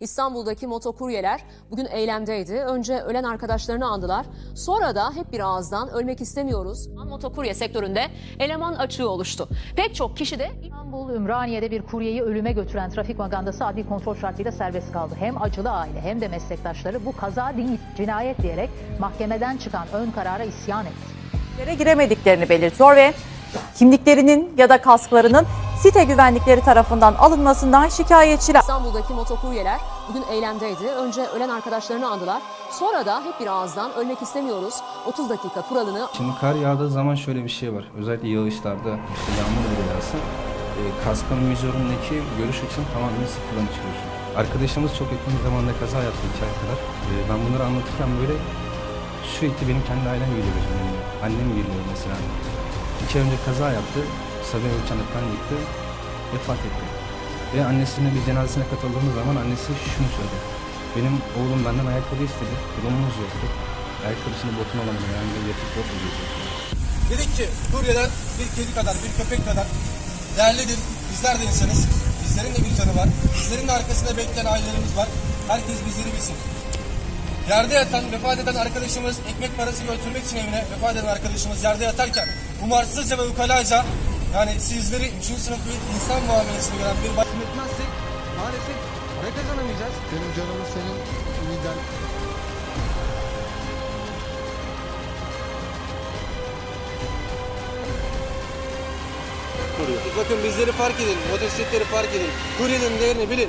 İstanbul'daki motokuryeler bugün eylemdeydi. Önce ölen arkadaşlarını andılar. Sonra da hep bir ağızdan ölmek istemiyoruz. Motokurye sektöründe eleman açığı oluştu. Pek çok kişi de İstanbul Ümraniye'de bir kuryeyi ölüme götüren trafik magandası adli kontrol şartıyla serbest kaldı. Hem acılı aile hem de meslektaşları bu kaza değil cinayet diyerek mahkemeden çıkan ön karara isyan etti. Yere giremediklerini belirtiyor ve kimliklerinin ya da kasklarının site güvenlikleri tarafından alınmasından şikayetçiler. İstanbul'daki motokuryeler bugün eylemdeydi. Önce ölen arkadaşlarını andılar. Sonra da hep bir ağızdan ölmek istemiyoruz. 30 dakika kuralını Şimdi kar yağdığı zaman şöyle bir şey var. Özellikle yağışlarda işte yağmur bile yağsa e, kaskın vizöründeki görüş açın tamamen sıfırdan çıkıyorsun. Arkadaşımız çok yakın zamanda kaza yaptı iki ay kadar. E, ben bunları anlatırken böyle sürekli benim kendi ailem geliyor önüne. Annem geliyor mesela. İki ay önce kaza yaptı. Sabiha Gökçen'den gitti. Vefat etti. Ve annesinin bir cenazesine katıldığımız zaman annesi şunu söyledi. Benim oğlum benden ayakkabı istedi. Durumumuz yoktu. Ayakkabısını botunu alamadım. Yani bir yatıp bot ödeyecek. Dedik ki kuryeler bir kedi kadar, bir köpek kadar değerlidir. Bizler de insanız. Bizlerin de bir canı var. Bizlerin de arkasında bekleyen ailelerimiz var. Herkes bizleri bilsin. Yerde yatan, vefat eden arkadaşımız ekmek parası götürmek için evine vefat eden arkadaşımız yerde yatarken umarsızca ve ukalaca yani sizleri 3. sınıf bir insan muamelesini gören bir baş... etmezsek maalesef para kazanamayacağız. Benim canımı senin miden Bakın bizleri fark edin, motosikletleri fark edin. Kuryenin değerini bilin.